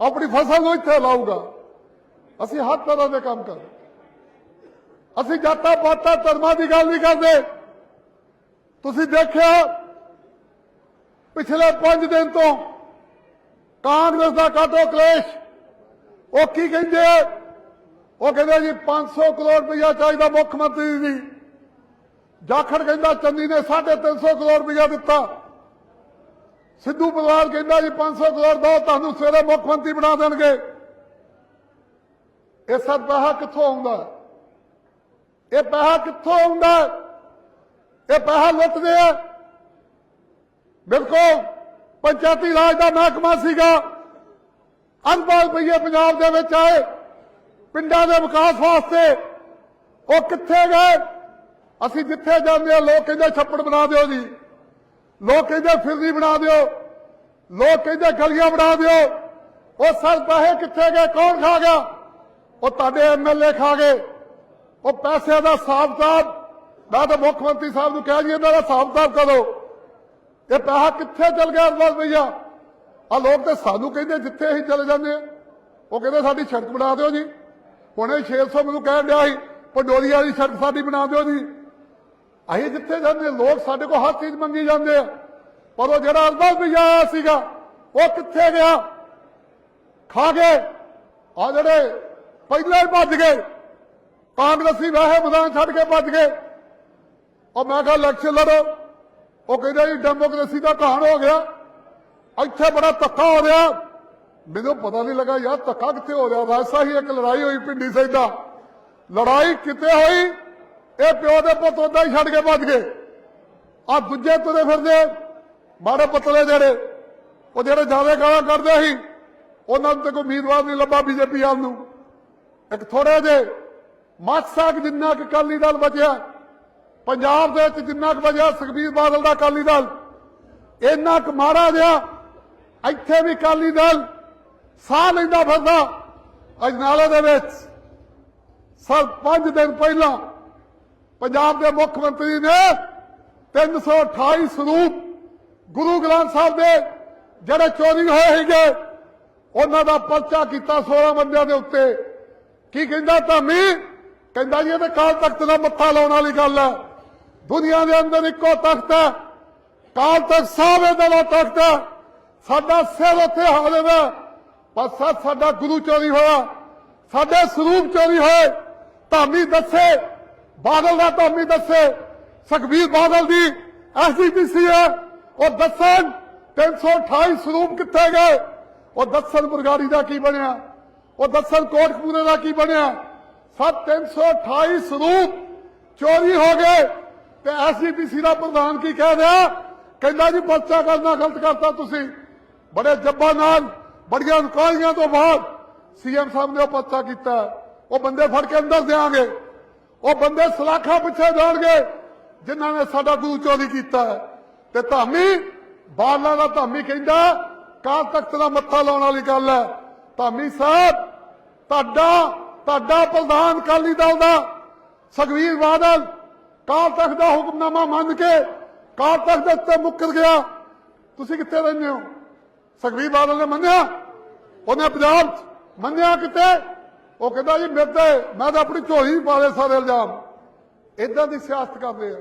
ਆਪਣੀ ਫਸਲ ਨੂੰ ਇੱਥੇ ਲਾਊਗਾ। ਅਸੀਂ ਹਰ ਤਰ੍ਹਾਂ ਦੇ ਕੰਮ ਕਰ ਅਸੀਂ ਜਾਤਾਂ ਪਾਤਾਂ ਧਰਮਾਂ ਦੀ ਗੱਲ ਨਹੀਂ ਕਰਦੇ। ਤੁਸੀਂ ਦੇਖਿਆ, ਪਿਛਲੇ 5 ਦਿਨ ਤੋਂ ਕਾਂਗਰਸ ਦਾ ਕਾਟੋ ਕਲੇਸ਼। ਉਹ ਕੀ ਕਹਿੰਦੇ? ਉਹ ਕਹਿੰਦੇ ਜੀ 500 ਕਰੋੜ ਰੁਪਇਆ ਚਾਹੀਦਾ ਮੁੱਖ ਮੰਤਰੀ ਦੀ। ਜਾਖੜ ਕਹਿੰਦਾ, ਚੰਨੀ ਨੇ 350 ਕਰੋੜ ਰੁਪਇਆ ਦਿੱਤਾ। ਸਿੱਧੂ ਪਰਿਵਾਰ ਕਹਿੰਦਾ ਜੀ 500 ਕਰੋੜ ਦਾ ਤੁਹਾਨੂੰ ਸਵੇਰੇ ਮੁੱਖ ਮੰਤਰੀ ਬਣਾ ਦੇਣਗੇ। ਇਹ ਸਭ ਪੈਸਾ ਕਿੱਥੋਂ ਆਉਂਦਾ? ਇਹ ਪੈਸਾ ਕਿੱਥੋਂ ਆਉਂਦਾ? ਇਹ ਪੈਸਾ ਲੁੱਟਦੇ ਆ। ਬਿਲਕੁਲ, ਪੰਚਾਇਤੀ ਰਾਜ ਦਾ ਮਹਿਕਮਾ ਸੀਗਾ। ਅਨਪੜ੍ਹ ਰੁਪਈਏ ਪੰਜਾਬ ਦੇ ਵਿੱਚ ਆਏ। ਪਿੰਡਾਂ ਦੇ ਵਿਕਾਸ ਵਾਸਤੇ ਉਹ ਕਿੱਥੇ ਗਏ? ਅਸੀਂ ਜਿੱਥੇ ਜਾਂਦੇ ਆ, ਲੋਕ ਕਹਿੰਦੇ ਛੱਪੜ ਬਣਾ ਦਿਓ ਜੀ। ਲੋਕ ਕਹਿੰਦੇ ਫਿਰਨੀ ਬਣਾ ਦਿਓ। ਲੋਕ ਕਹਿੰਦੇ ਗਲੀਆਂ ਬਣਾ ਦਿਓ। ਉਹ ਸਰ ਪੈਸੇ ਕਿੱਥੇ ਗਏ? ਕੌਣ ਖਾ ਗਿਆ? ਉਹ ਤੁਹਾਡੇ ਐਮਐਲਏ ਖਾ ਗਏ। ਉਹ ਪੈਸਿਆਂ ਦਾ ਹਿਸਾਬ ਕਿਤਾਬ ਮੈਂ ਤਾਂ ਮੁੱਖ ਮੰਤਰੀ ਸਾਹਿਬ ਨੂੰ ਕਹਿ ਜੀ ਇਹਨਾਂ ਦਾ ਹਿਸਾਬ ਕਿਤਾਬ ਕਰੋ। ਇਹ ਪੈਸਾ ਕਿੱਥੇ ਚਲ ਗਿਆ ਅਰਬਾਜ਼ ਭਈਆ ਆ ਲੋਕ ਤੇ ਸਾਨੂੰ ਕਹਿੰਦੇ ਜਿੱਥੇ ਅਸੀਂ ਚਲੇ ਜਾਂਦੇ ਆ। ਉਹ ਕਹਿੰਦੇ ਸਾਡੀ ਸੜਕ ਬਣਾ ਦਿਓ ਜੀ। ਹੁਣੇ 600 ਮੈਨੂੰ ਕਹਿਣ ਡਿਆ ਸੀ, ਪੰਡੋਰੀ ਵਾਲੀ ਸੜਕ ਸਾਡੀ ਬਣਾ ਦਿਓ ਜੀ। ਅਸੀਂ ਜਿੱਥੇ ਜਾਂਦੇ ਲੋਕ ਸਾਡੇ ਕੋਲ ਹਰ ਚੀਜ਼ ਮੰਗੀ ਜਾਂਦੇ ਆ। ਪਰ ਉਹ ਜਿਹੜਾ ਅਰਬਾਜ਼ ਭਈਆ ਆਇਆ ਸੀਗਾ, ਉਹ ਕਿੱਥੇ ਗਿਆ? ਖਾ ਗਏ। ਆ ਜਿਹੜੇ ਪਹਿਲਾਂ ਹੀ ਭੱਜ ਗਏ। ਕਾਂਗਰਸੀ ਵਾਹੇ ਮੈਦਾਨ ਛੱਡ ਕੇ ਭੱਜ ਗਏ। ਉਹ ਮੈਂ ਕਿਹਾ ਇਲੈਕਸ਼ਨ ਲੜੋ। ਉਹ ਕਹਿੰਦੇ ਜੀ ਡੈਮੋਕ੍ਰੇਸੀ ਦਾ ਕਹਾਣ ਹੋ ਗਿਆ। ਇੱਥੇ ਬੜਾ ਧੱਕਾ ਹੋ ਰਿਹਾ। ਮੈਨੂੰ ਪਤਾ ਨਹੀਂ ਲੱਗਾ, ਯਾਰ ਧੱਕਾ ਕਿੱਥੇ ਹੋ ਰਿਹਾ? ਵੈਸਾ ਹੀ ਇੱਕ ਲੜਾਈ ਹੋਈ ਪਿੰਡੀ ਸੈਦਾ ਲੜਾਈ ਕਿਤੇ ਹੋਈ? ਇਹ ਪਿਓ ਦੇ ਪੁੱਤ ਉਦਾਂ ਹੀ ਛੱਡ ਕੇ ਭੱਜ ਗਏ। ਆ ਦੂਜੇ ਤੁਰੇ ਫਿਰਦੇ ਮਾੜੇ ਪਤਲੇ ਜਿਹੜੇ, ਉਹ ਜਿਹੜੇ ਜ਼ਿਆਦਾ ਗਾਲਾਂ ਕੱਢਦੇ ਸੀ, ਉਹਨਾਂ ਨੂੰ ਤੇ ਕੋਈ ਉਮੀਦਵਾਰ ਨਹੀਂ ਲੱਭਾ ਬੀਜੇਪੀ ਵਾਲ ਨੂੰ। ਇੱਕ ਥੋੜੇ ਜੇ ਮਾਸਾ ਕੁ ਜਿੰਨਾ ਕਿ ਅਕਾਲੀ ਦਲ ਬਚਿਆ, ਪੰਜਾਬ ਦੇ ਵਿੱਚ ਜਿੰਨਾ ਕੁ ਬਚਿਆ ਸੁਖਬੀਰ ਬਾਦਲ ਦਾ ਅਕਾਲੀ ਦਲ, ਇੰਨਾ ਕੁ ਮਾੜਾ ਜਿਹਾ ਇੱਥੇ ਵੀ ਅਕਾਲੀ ਦਲ ਸਾਹ ਲੈਂਦਾ ਫਿਰਦਾ। ਅਜਨਾਲੇ ਦੇ ਵਿੱਚ ਸਰ 5 ਦਿਨ ਪਹਿਲਾਂ ਪੰਜਾਬ ਦੇ ਮੁੱਖ ਮੰਤਰੀ ਨੇ 328 ਸਰੂਪ ਗੁਰੂ ਗ੍ਰੰਥ ਸਾਹਿਬ ਦੇ ਜਿਹੜੇ ਚੋਰੀ ਹੋਏ ਹੈਗੇ ਉਹਨਾਂ ਦਾ ਪਰਚਾ ਕੀਤਾ 16 ਬੰਦਿਆਂ ਦੇ ਉੱਤੇ। ਕੀ ਕਹਿੰਦਾ ਧਾਮੀ? ਕਹਿੰਦਾ ਜੀ, ਇਹ ਤਾਂ ਕਾਲ ਤਖਤ ਦਾ ਮੱਥਾ ਲਾਉਣ ਵਾਲੀ ਗੱਲ ਹੈ। ਦੁਨੀਆ ਦੇ ਅੰਦਰ ਇੱਕੋ ਤਖਤ ਹੈ। ਕਾਲ ਤਖਤ ਸਾਹਿਬ ਇਹਦਾ ਤਖਤ ਹੈ। ਸਾਡਾ ਸਿਰ ਉੱਥੇ ਹਾਜ਼ਰ ਹੈ ਪਰ ਸਾਡਾ ਗੁਰੂ ਚੋਰੀ ਹੋਇਆ। ਸਾਡੇ ਸਰੂਪ ਚੋਰੀ ਹੋਏ। ਧਾਮੀ ਦੱਸੇ ਬਾਦਲ ਦਾ ਧਾਮੀ ਦੱਸੇ, ਸੁਖਬੀਰ ਬਾਦਲ ਦੀ ਐਸਜੀਪੀਸੀ ਹੈ ਉਹ ਦੱਸਣ 328 ਸਰੂਪ ਕਿੱਥੇ ਗਏ? ਉਹ ਦੱਸਣ ਬਰਗਾੜੀ ਦਾ ਕੀ ਬਣਿਆ? ਉਹ ਦੱਸਣ ਕੋਟਕਪੂਰੇ ਦਾ ਕੀ ਬਣਿਆ? ਸਭ 328 ਸਰੂਪ ਚੋਰੀ ਹੋ ਗਏ। ਤੇ ਐਸਜੀਪੀਸੀ ਦਾ ਪ੍ਰਧਾਨ ਕੀ ਕਹਿ ਰਿਹਾ? ਕਹਿੰਦਾ ਜੀ, ਪਰਚਾ ਕਰਨਾ, ਗਲਤ ਕਰਤਾ ਤੁਸੀਂ। ਬੜੇ ਜੱਬਾਂ ਨਾਲ, ਬੜੀਆਂ ਇਨਕੁਆਰੀਆਂ ਤੋਂ ਬਾਅਦ ਸੀਐਮ ਸਾਹਿਬ ਨੇ ਉਹ ਪਰਚਾ ਕੀਤਾ। ਉਹ ਬੰਦੇ ਫੜ ਕੇ ਅੰਦਰ ਦੇਾਂਗੇ ਉਹ ਬੰਦੇ ਸਲਾਖਾਂ ਪਿੱਛੇ ਜਾਣਗੇ, ਜਿਨ੍ਹਾਂ ਨੇ ਸਾਡਾ ਗੁਰੂ ਚੋਰੀ ਕੀਤਾ ਤੇ ਧਾਮੀ, ਬਾਲਾ ਦਾ ਧਾਮੀ ਕਹਿੰਦਾ, ਕਾਲ ਤਖਤ ਦਾ ਮੱਥਾ ਲਾਉਣ ਵਾਲੀ ਗੱਲ ਹੈ। ਧਾਮੀ ਸਾਹਿਬ, ਤੁਹਾਡਾ ਤੁਹਾਡਾ ਪ੍ਰਧਾਨ ਕਾਲੀ ਦਲ ਦਾ ਸੁਖਵੀਰ ਬਾਦਲ ਕਾਲ ਤਖਤ ਦਾ ਹੁਕਮਨਾਮਾ ਮੰਨ ਕੇ ਕਾਲ ਤਖਤ ਦੇ ਉੱਤੇ ਮੁੱਕਰ ਗਿਆ। ਤੁਸੀਂ ਕਿੱਥੇ ਰਹਿੰਦੇ ਹੋ? ਸੁਖਵੀਰ ਬਾਦਲ ਨੇ ਮੰਨਿਆ? ਉਹਨੇ ਪੰਜਾਬ 'ਚ ਮੰਨਿਆ ਕਿਤੇ? ਉਹ ਕਹਿੰਦਾ ਜੀ ਮੇਰੇ ਤੇ ਮੈਂ ਤਾਂ ਆਪਣੀ ਝੋਲੀ ਵੀ ਪਾ ਲਏ ਸਾਰੇ ਇਲਜ਼ਾਮ। ਇਦਾਂ ਦੀ ਸਿਆਸਤ ਕਰਦੇ ਆ।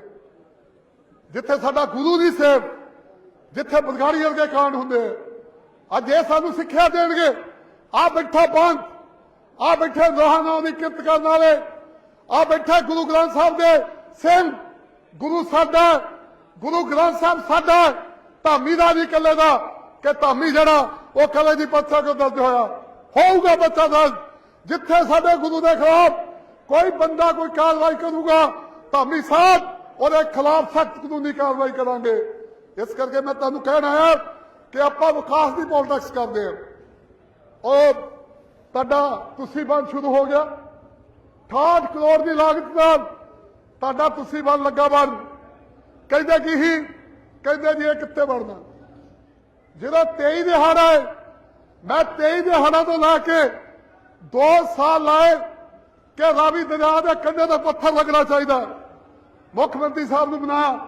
ਜਿੱਥੇ ਸਾਡਾ ਗੁਰੂ ਦੀ ਸੇਵ, ਜਿੱਥੇ ਬਦਗਾੜੀ ਵਰਗੇ ਕਾਂਡ ਹੁੰਦੇ ਆ। ਅੱਜ ਇਹ ਸਾਨੂੰ ਸਿੱਖਿਆ ਦੇਣਗੇ। ਆ ਬੈਠਾ ਪੰਥ, ਆ ਬੈਠੇ ਰੋਹਾਨਾ ਦੀ ਕਿਰਤ ਕਰਨ ਵਾਲੇ, ਆ ਬੈਠੇ ਗੁਰੂ ਗ੍ਰੰਥ ਸਾਹਿਬ ਦੇ ਸਿੰਘ। ਗੁਰੂ ਸਾਡਾ, ਗੁਰੂ ਗ੍ਰੰਥ ਸਾਹਿਬ ਸਾਡਾ, ਧਾਮੀ ਦਾ ਨਹੀਂ ਇਕੱਲੇ ਦਾ, ਕਿ ਧਾਮੀ ਜਿਹੜਾ, ਉਹ ਕੱਲੇ ਦੀ ਪੱਥਰ ਕੋ ਦਰਜ ਹੋਇਆ? ਹੋਊਗਾ ਬੱਚਾ ਦਰਜ ਜਿੱਥੇ ਸਾਡੇ ਗੁਰੂ ਦੇ ਖਿਲਾਫ ਕੋਈ ਬੰਦਾ ਕੋਈ ਕਾਰਵਾਈ ਕਰੂਗਾ ਧਾਮੀ ਸਾਹਿਬ ਉਹਦੇ ਖਿਲਾਫ ਸਖਤ ਕਾਨੂੰਨੀ ਕਾਰਵਾਈ ਕਰਾਂਗੇ ਇਸ ਕਰਕੇ ਮੈਂ ਤੁਹਾਨੂੰ ਕਹਿਣ ਆਇਆ ਕਿ ਆਪਾਂ ਵਿਕਾਸ ਦੀ ਪੋਲਿਟਿਕਸ ਕਰਦੇ ਹਾਂ ਉਹ ਤੁਹਾਡਾ ਤੁਸੀਂ ਬੰਦ ਸ਼ੁਰੂ ਹੋ ਗਿਆ 68 ਕਰੋੜ ਦੀ ਲਾਗਤ ਨਾਲ ਤੁਹਾਡਾ ਤੁਸੀਂ ਬੰਦ ਲੱਗਾ ਬਣ ਕਹਿੰਦੇ ਕੀ ਹੀ ਕਹਿੰਦੇ ਜੀ ਇਹ ਕਿੱਥੇ ਬਣਨਾ ਜਿਹੜਾ 23 ਦੇ ਹੜ ਆਏ ਮੈਂ 23 ਦੇ ਹੜਾਂ ਤੋਂ ਲਾ ਕੇ 2 ਸਾਲ ਲਾਏ ਕਿ ਰਾਵੀ ਦਰਿਆ ਦੇ ਕੰਢੇ ਦਾ ਪੱਥਰ ਲੱਗਣਾ ਚਾਹੀਦਾ ਮੁੱਖ ਮੰਤਰੀ ਸਾਹਿਬ ਨੂੰ ਬਣਾਇਆ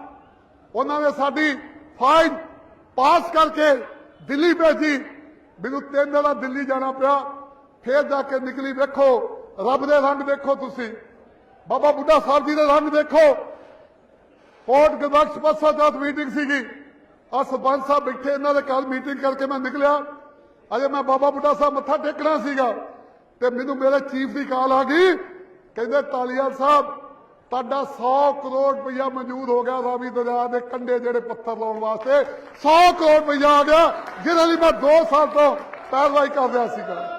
ਉਹਨਾਂ ਨੇ ਸਾਡੀ ਫਾਈਲ ਪਾਸ ਕਰਕੇ ਦਿੱਲੀ ਭੇਜੀ ਮੈਨੂੰ ਤਿੰਨ ਦਿਨਾਂ ਦਿੱਲੀ ਜਾਣਾ ਪਿਆ ਫੇਰ ਜਾ ਕੇ ਨਿਕਲੀ ਵੇਖੋ ਰੱਬ ਦੇ ਰੰਗ ਦੇਖੋ ਤੁਸੀਂ ਬਾਬਾ ਬੁੱਢਾ ਸਾਹਿਬ ਜੀ ਦੇ ਰੰਗ ਦੇਖੋ ਕੋਟ ਗਵਰਨਮੈਂਟ ਸਪਾਸਾ ਜਦ ਮੀਟਿੰਗ ਸੀਗੀ ਆ ਸਰਪੰਚ ਸਾਹਿਬ ਬੈਠੇ ਇਹਨਾਂ ਦੇ ਕੱਲ ਮੀਟਿੰਗ ਕਰਕੇ ਮੈਂ ਨਿਕਲਿਆ ਅਜੇ ਮੈਂ ਬਾਬਾ ਬੁੱਢਾ ਸਾਹਿਬ ਮੱਥਾ ਟੇਕਣਾ ਸੀਗਾ ਤੇ ਮੈਨੂੰ ਮੇਰੇ ਚੀਫ ਦੀ ਕਾਲ ਆ ਗਈ। ਕਹਿੰਦੇ ਤਾਲੀਵਾਲ ਸਾਹਿਬ, ਤੁਹਾਡਾ 100 ਕਰੋੜ ਰੁਪਇਆ ਮਨਜ਼ੂਰ ਹੋ ਗਿਆ ਰਾਵੀ ਦਰਿਆ ਦੇ ਕੰਢੇ ਜਿਹੜੇ ਪੱਥਰ ਲਾਉਣ ਵਾਸਤੇ। 100 ਕਰੋੜ ਰੁਪਇਆ ਆ ਗਿਆ, ਜਿਹਦੇ ਲਈ ਮੈਂ 2 ਸਾਲ ਤੋਂ ਪੈਰਵਾਈ ਕਰ ਰਿਹਾ ਸੀਗਾ।